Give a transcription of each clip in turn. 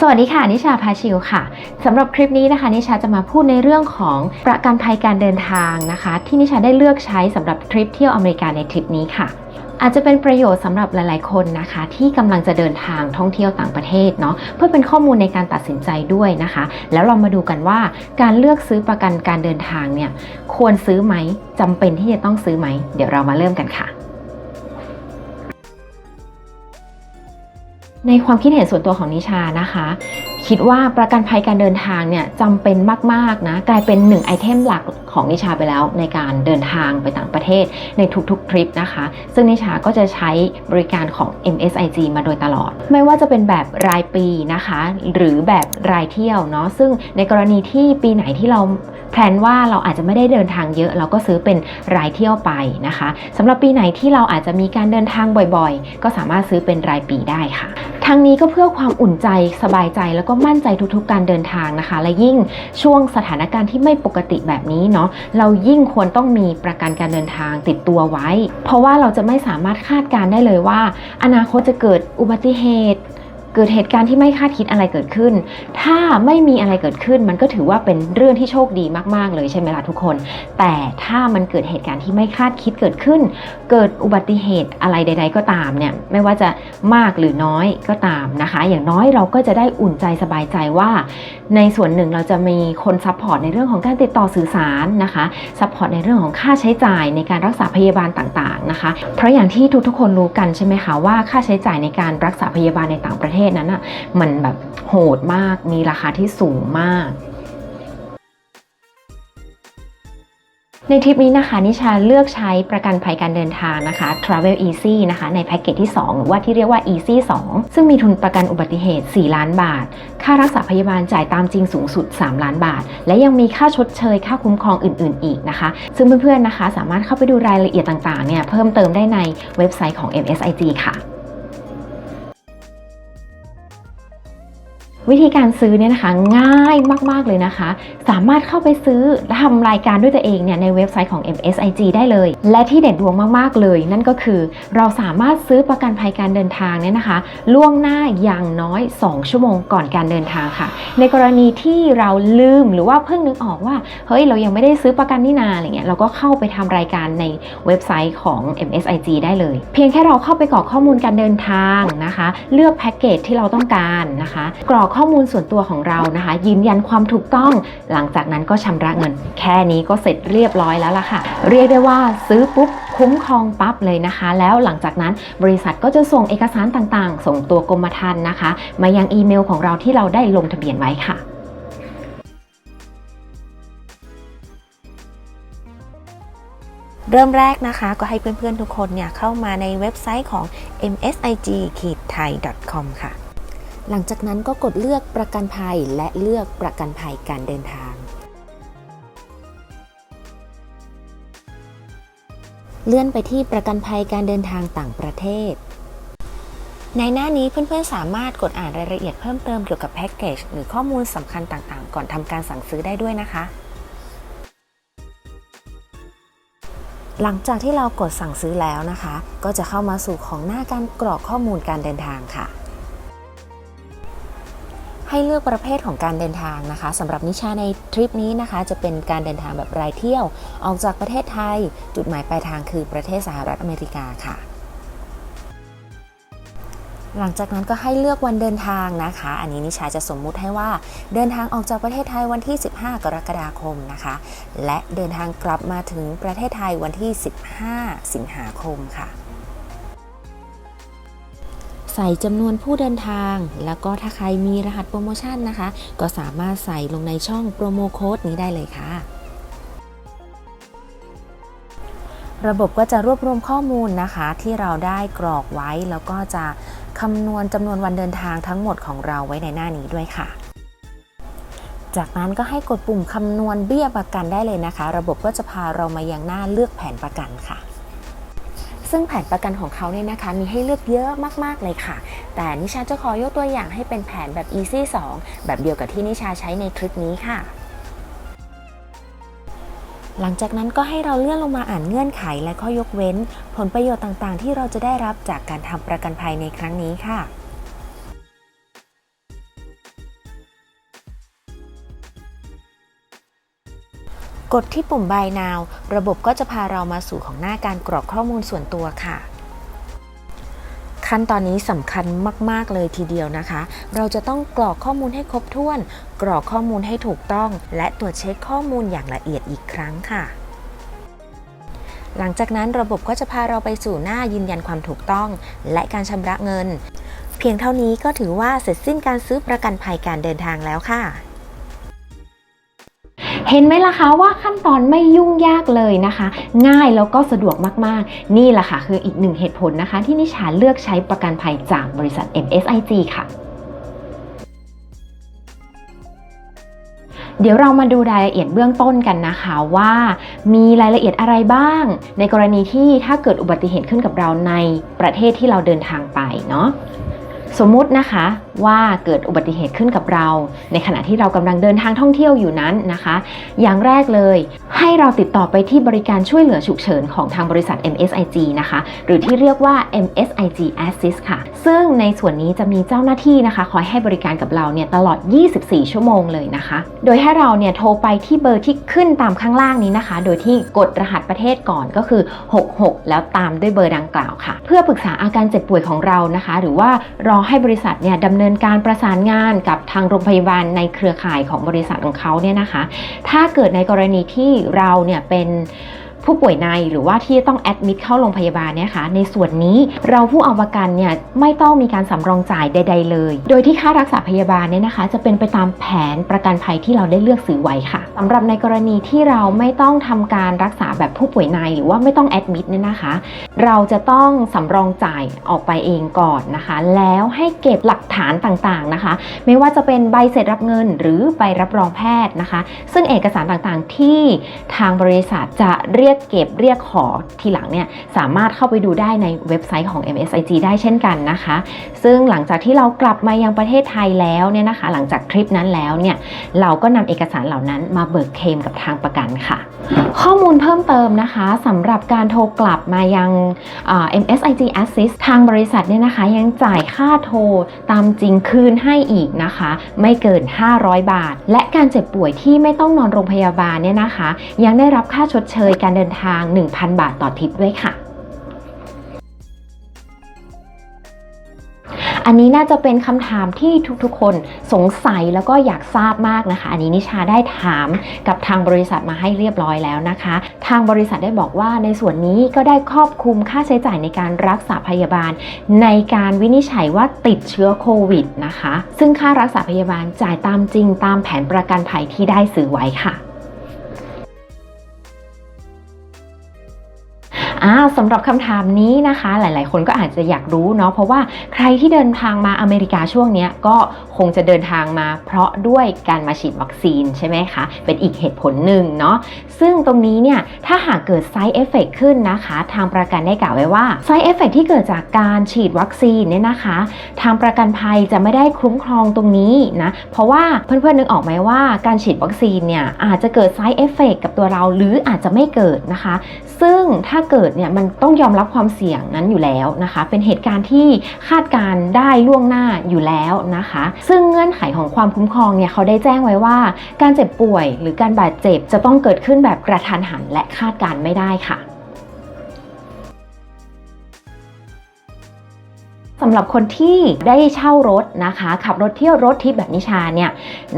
สวัสดีค่ะ นิชาพาชิวค่ะสำหรับคลิปนี้นะคะ นิชาจะมาพูดในเรื่องของประกันภัยการเดินทางนะคะ ที่นิชาได้เลือกใช้สำหรับทริปเที่ยวอเมริกาในทริปนี้ค่ะอาจจะเป็นประโยชน์สำหรับหลาย ๆ คนนะคะ ที่กำลังจะเดินทางท่องเที่ยวต่างประเทศเนาะเพื่อเป็นข้อมูลในการตัดสินใจด้วยนะคะ แล้วเรามาดูกันว่าการเลือกซื้อประกันการเดินทางเนี่ยควรซื้อไหมจำเป็นที่จะต้องซื้อไหม เดี๋ยวเรามาเริ่มกันค่ะ ในความคิดเห็นส่วนตัวของนิชานะคะ คิดว่าประกันภัยการเดินทางเนี่ยจำเป็นมากๆนะกลายเป็นหนึ่งไอเทมหลักของนิชาไปแล้วในการเดินทางไปต่างประเทศในทุกๆทริปนะคะ ซึ่งนิชาก็จะใช้บริการของ MSIG มาโดยตลอด ไม่ว่าจะเป็นแบบรายปีนะคะ หรือแบบรายเที่ยวเนาะซึ่งในกรณีที่ปีไหนที่เรา แพลนว่าเราอาจจะไม่ได้เดินทางเยอะ เราก็ซื้อเป็นรายเที่ยวไปนะคะสำหรับปีไหนที่เราอาจจะมีการเดินทางบ่อยๆ ก็สามารถซื้อเป็นรายปีได้ค่ะทั้งนี้ก็เพื่อความอุ่นใจสบายใจแล้วก็มั่นใจทุกๆ การเดินทางนะคะ และยิ่งช่วงสถานการณ์ที่ไม่ปกติแบบนี้เนาะเรายิ่งควรต้องมีประกันการเดินทางติดตัวไว้ เพราะว่าเราจะไม่สามารถคาดการได้เลยว่า อนาคตจะเกิดอุบัติเหตุ เกิดเหตุการณ์ที่ไม่คาดคิดอะไรเกิดขึ้น ถ้าไม่มีอะไรเกิดขึ้น มันก็ถือว่าเป็นเรื่องที่โชคดีมาก ๆ เลยใช่ไหมล่ะทุกคน แต่ถ้ามันเกิดเหตุการณ์ที่ไม่คาดคิดเกิดขึ้น เกิดอุบัติเหตุอะไรใด ๆ ก็ตามเนี่ยไม่ว่าจะมากหรือน้อยก็ตามนะคะ อย่างน้อยเราก็จะได้อุ่นใจสบายใจว่า ในส่วนหนึ่งเราจะมีคนซัพพอร์ตในเรื่องของการติดต่อสื่อสารนะคะซัพพอร์ตในเรื่องของค่าใช้จ่ายในการรักษาพยาบาลต่าง ๆ นะคะ เพราะอย่างที่ทุกๆคนรู้กันใช่ไหมคะว่าค่าใช้จ่ายในการรักษาพยาบาลในต่างประเทศนั้นอะมันแบบโหดมากมีราคาที่สูงมากในทริปนี้นะคะนิชาเลือกใช้ประกันภัยการเดินทางนะคะ Travel Easy นะคะในแพ็กเกจที่ 2 หรือว่าที่เรียกว่า Easy 2 ซึ่งมีทุนประกันอุบัติเหตุ 4 ล้านบาท ค่ารักษาพยาบาลจ่ายตามจริงสูงสุด 3 ล้านบาท และยังมีค่าชดเชย ค่าคุ้มครองอื่น ๆ อีกนะคะ ซึ่งเพื่อนๆนะคะ สามารถเข้าไปดูรายละเอียดต่างๆเนี่ยเพิ่มเติมได้ในเว็บไซต์ของ MSIG ค่ะ วิธีการซื้อเนี่ยนะคะง่ายมาก ๆ เลยนะคะ สามารถเข้าไปซื้อและทำรายการด้วยตัวเองเนี่ยในเว็บไซต์ของ MSIG ได้เลย และที่เด็ดดวงมาก ๆ เลย นั่นก็คือเราสามารถซื้อประกันภัยการเดินทางเนี่ยนะคะ ล่วงหน้าอย่างน้อย 2 ชั่วโมงก่อนการเดินทางค่ะ ในกรณีที่เราลืมหรือว่าเพิ่งนึกออกว่าเฮ้ยเรายังไม่ได้ซื้อประกันนี่นาอะไรเงี้ยเราก็เข้าไปทำรายการในเว็บไซต์ของ MSIG ได้เลย เพียงแค่เราเข้าไปกรอกข้อมูลการเดินทางนะคะ เลือกแพ็กเกจที่เราต้องการนะคะ กรอกข้อมูลส่วนตัวของเรานะคะ ยืนยันความถูกต้อง หลังจากนั้นก็ชำระเงิน แค่นี้ก็เสร็จเรียบร้อยแล้วล่ะค่ะ เรียกได้ว่าซื้อปุ๊บคุ้มครองปั๊บเลยนะคะ แล้วหลังจากนั้นบริษัทก็จะส่งเอกสารต่างๆ ส่งตัวกรมธรรม์นะคะ มายังอีเมลของเราที่เราได้ลงทะเบียนไว้ค่ะเริ่มแรกนะคะก็ให้เพื่อนๆทุกคนเนี่ยเข้ามาในเว็บไซต์ของ msig-thai.com ค่ะ หลังจากนั้นก็กดเลือกประกันภัยและเลือกประกันภัยการเดินทาง เลื่อนไปที่ประกันภัยการเดินทางต่างประเทศ ในหน้านี้เพื่อนๆสามารถกดอ่านรายละเอียดเพิ่มเติมเกี่ยวกับแพ็กเกจหรือข้อมูลสำคัญต่างๆ ก่อนทำการสั่งซื้อได้ด้วยนะคะ หลังจากที่เรากดสั่งซื้อแล้วนะคะ ก็จะเข้ามาสู่ของหน้าการกรอกข้อมูลการเดินทางค่ะ ให้เลือกประเภทของการเดินทางนะคะสำหรับนิชาในทริปนี้นะคะ จะเป็นการเดินทางแบบรายเที่ยว ออกจากประเทศไทย จุดหมายปลายทางคือประเทศสหรัฐอเมริกาค่ะหลังจากนั้นก็ให้เลือกวันเดินทางนะคะ อันนี้นิชาจะสมมุติให้ว่าเดินทางออกจากประเทศไทยวันที่ 15 กรกฎาคมนะคะ และเดินทางกลับมาถึงประเทศไทยวันที่ 15 สิงหาคมค่ะ ใส่จำนวนผู้เดินทาง แล้วก็ถ้าใครมีรหัสโปรโมชั่นนะคะ ก็สามารถใส่ลงในช่องโปรโมโค้ดนี้ได้เลยค่ะระบบก็จะรวบรวมข้อมูลนะคะที่เราได้กรอกไว้ แล้วก็จะคำนวณจำนวนวันเดินทางทั้งหมดของเราไว้ในหน้านี้ด้วยค่ะ จากนั้นก็ให้กดปุ่มคำนวณเบี้ยประกันได้เลยนะคะ ระบบก็จะพาเรามายังหน้าเลือกแผนประกันค่ะ ซึ่งแผนประกันของเขาเนี่ยนะคะมีให้เลือกเยอะมากๆเลยค่ะ แต่นิชาจะขอยกตัวอย่างให้เป็นแผนแบบ Easy 2 แบบเดียวกับที่นิชาใช้ในคลิปนี้ค่ะหลังจากนั้นก็ให้เราเลื่อนลงมาอ่านเงื่อนไขและข้อยกเว้น ผลประโยชน์ต่างๆ ที่เราจะได้รับจากการทำประกันภัยในครั้งนี้ค่ะ กดที่ปุ่ม Buy Now ระบบก็จะพาเรามาสู่ของหน้าการกรอกข้อมูลส่วนตัวค่ะ ขั้นตอนนี้สำคัญมาก ๆ เลยทีเดียวนะคะ เราจะต้องกรอกข้อมูลให้ครบถ้วน กรอกข้อมูลให้ถูกต้อง และตรวจเช็คข้อมูลอย่างละเอียดอีกครั้งค่ะหลังจากนั้นระบบก็จะพาเราไปสู่หน้ายืนยันความถูกต้อง และการชำระเงิน เพียงเท่านี้ก็ถือว่าเสร็จสิ้นการซื้อประกันภัยการเดินทางแล้วค่ะ เห็นไหมล่ะคะว่าขั้นตอนไม่ยุ่งยากเลยนะคะ ง่ายแล้วก็สะดวกมากๆ นี่แหละค่ะคืออีกหนึ่งเหตุผลนะคะ ที่นิชาเลือกใช้ประกันภัยจากบริษัท MSIG ค่ะเดี๋ยวเรามาดูรายละเอียดเบื้องต้นกันนะคะว่า มีรายละเอียดอะไรบ้าง ในกรณีที่ถ้าเกิดอุบัติเหตุขึ้นกับเราในประเทศที่เราเดินทางไปเนาะสมมุตินะคะ ว่าเกิดอุบัติเหตุขึ้นกับเรา ในขณะที่เรากำลังเดินทางท่องเที่ยวอยู่นั้นนะคะ อย่างแรกเลย ให้เราติดต่อไปที่บริการช่วยเหลือฉุกเฉินของทางบริษัท MSIG นะคะ หรือที่เรียกว่า MSIG Assist ค่ะ ซึ่งในส่วนนี้จะมีเจ้าหน้าที่นะคะ คอยให้บริการกับเราเนี่ยตลอด 24 ชั่วโมงเลยนะคะ โดยให้เราเนี่ยโทรไปที่เบอร์ที่ขึ้นตามข้างล่างนี้นะคะ โดยที่กดรหัสประเทศก่อนก็คือ 66 แล้วตามด้วยเบอร์ดังกล่าวค่ะ เพื่อปรึกษาอาการเจ็บป่วยของเรานะคะ หรือว่ารอให้บริษัทเนี่ยดำเนินการประสานงานกับทางโรงพยาบาลในเครือข่ายของบริษัทของเขาเนี่ยนะคะ ถ้าเกิดในกรณีที่เราเนี่ยเป็น ผู้ป่วยในหรือว่าที่ต้องแอดมิดเข้าโรงพยาบาลเนี่ยค่ะในส่วนนี้เราผู้เอาประกันเนี่ยไม่ต้องมีการสำรองจ่ายใด ๆ เลย โดยที่ค่ารักษาพยาบาลเนี่ยนะคะ จะเป็นไปตามแผนประกันภัยที่เราได้เลือกซื้อไว้ค่ะสำหรับในกรณีที่เราไม่ต้องทำการรักษาแบบผู้ป่วยในหรือว่าไม่ต้องแอดมิดเนี่ยนะคะ เราจะต้องสำรองจ่ายออกไปเองก่อนนะคะ แล้วให้เก็บหลักฐานต่างๆนะคะ ไม่ว่าจะเป็นใบเสร็จรับเงิน หรือใบรับรองแพทย์นะคะ ซึ่งเอกสารต่างๆที่ทางบริษัทจะเรียกเก็บเรียกขอทีหลังเนี่ยสามารถเข้าไปดูได้ในเว็บไซต์ของ MSIG ได้เช่นกันนะคะ ซึ่งหลังจากที่เรากลับมายังประเทศไทยแล้วเนี่ยนะคะ หลังจากทริปนั้นแล้วเนี่ยเราก็นำเอกสารเหล่านั้นมาเบิกเคลมกับทางประกันค่ะ ข้อมูลเพิ่มเติมนะคะสำหรับการโทรกลับมายัง MSIG Assist ทางบริษัทเนี่ยนะคะยังจ่ายค่าโทรตามจริงคืนให้อีกนะคะ ไม่เกิน 500 บาท และการเจ็บป่วยที่ไม่ต้องนอนโรงพยาบาลเนี่ยนะคะ ยังได้รับค่าชดเชยการเดินทาง 1,000 บาทต่อทริปด้วยค่ะ อันนี้น่าจะเป็นคำถามที่ทุกๆ คนสงสัยแล้วก็อยากทราบมากนะคะ อันนี้นิชาได้ถามกับทางบริษัทมาให้เรียบร้อยแล้วนะคะ ทางบริษัทได้บอกว่าในส่วนนี้ก็ได้ครอบคลุมค่าใช้จ่ายในการรักษาพยาบาล ในการวินิจฉัยว่าติดเชื้อโควิดนะคะ ซึ่งค่ารักษาพยาบาลจ่ายตามจริงตามแผนประกันภัยที่ได้ซื้อไว้ค่ะ อ้าวสำหรับคำถามนี้นะคะ หลาย ๆ คนก็อาจจะอยากรู้เนาะเพราะว่าใครที่เดินทางมาอเมริกาช่วงนี้ก็คงจะเดินทางมาเพราะด้วยการมาฉีดวัคซีนใช่ไหมคะ เป็นอีกเหตุผลหนึ่งเนาะซึ่งตรงนี้เนี่ยถ้าหากเกิด side effect ขึ้นนะคะ ทางประกันได้กล่าวไว้ว่า side effect ที่เกิดจากการฉีดวัคซีนเนี่ยนะคะ ทางประกันภัยจะไม่ได้คุ้มครองตรงนี้นะเพราะว่าเพื่อนๆนึกออกไหมว่าการฉีดวัคซีนเนี่ยอาจจะเกิด side effect กับตัวเราหรืออาจจะไม่เกิดนะคะ ซึ่งถ้าเกิดเนี่ยมันต้องยอมรับความเสี่ยงนั้นอยู่แล้วนะคะ เป็นเหตุการณ์ที่คาดการได้ล่วงหน้าอยู่แล้วนะคะ ซึ่งเงื่อนไขของความคุ้มครองเนี่ยเขาได้แจ้งไว้ว่า การเจ็บป่วย หรือการบาดเจ็บจะต้องเกิดขึ้นแบบกระทันหันและคาดการไม่ได้ค่ะ สำหรับคนที่ได้เช่ารถนะคะ ขับรถเที่ยวรถทริปแบบนิชาเนี่ย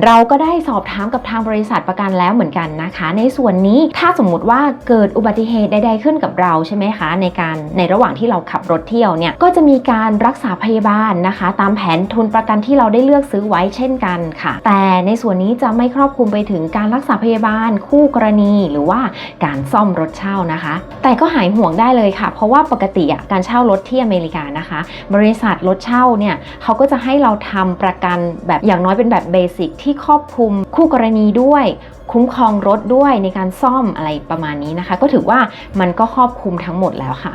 เราก็ได้สอบถามกับทางบริษัทประกันแล้วเหมือนกันนะคะ ในส่วนนี้ถ้าสมมุติว่าเกิดอุบัติเหตุใดๆขึ้นกับเราใช่ไหมคะ ในการในระหว่างที่เราขับรถเที่ยวเนี่ยก็จะมีการรักษาพยาบาลนะคะ ตามแผนทุนประกันที่เราได้เลือกซื้อไว้เช่นกันค่ะ แต่ในส่วนนี้จะไม่ครอบคลุมไปถึงการรักษาพยาบาล คู่กรณีหรือว่าการซ่อมรถเช่านะคะ แต่ก็หายห่วงได้เลยค่ะ เพราะว่าปกติอะการเช่ารถที่อเมริกานะคะ บริษัทรถเช่าเนี่ยเขาก็จะให้เราทำประกันแบบอย่างน้อยเป็นแบบเบสิกที่ครอบคลุมคู่กรณีด้วย คุ้มครองรถด้วยในการซ่อมอะไรประมาณนี้นะคะ ก็ถือว่ามันก็ครอบคลุมทั้งหมดแล้วค่ะ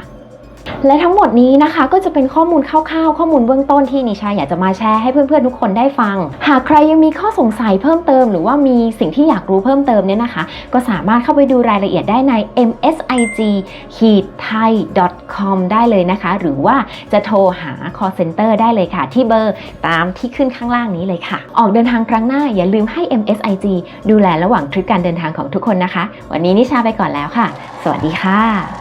และทั้งหมดนี้นะคะก็จะเป็นข้อมูลคร่าวๆ ข้อมูลเบื้องต้นที่นิชาอยากจะมาแชร์ให้เพื่อนๆทุกคนได้ฟัง หากใครยังมีข้อสงสัยเพิ่มเติม หรือว่ามีสิ่งที่อยากรู้เพิ่มเติมเนี่ยนะคะ ก็สามารถเข้าไปดูรายละเอียดได้ใน msig-thai.com ได้เลยนะคะ หรือว่าจะโทรหา call center ได้เลยค่ะ ที่เบอร์ตามที่ขึ้นข้างล่างนี้เลยค่ะ ออกเดินทางครั้งหน้าอย่าลืมให้ MSIG ดูแลระหว่างทริปการเดินทางของทุกคนนะคะ วันนี้นิชาไปก่อนแล้วค่ะ สวัสดีค่ะ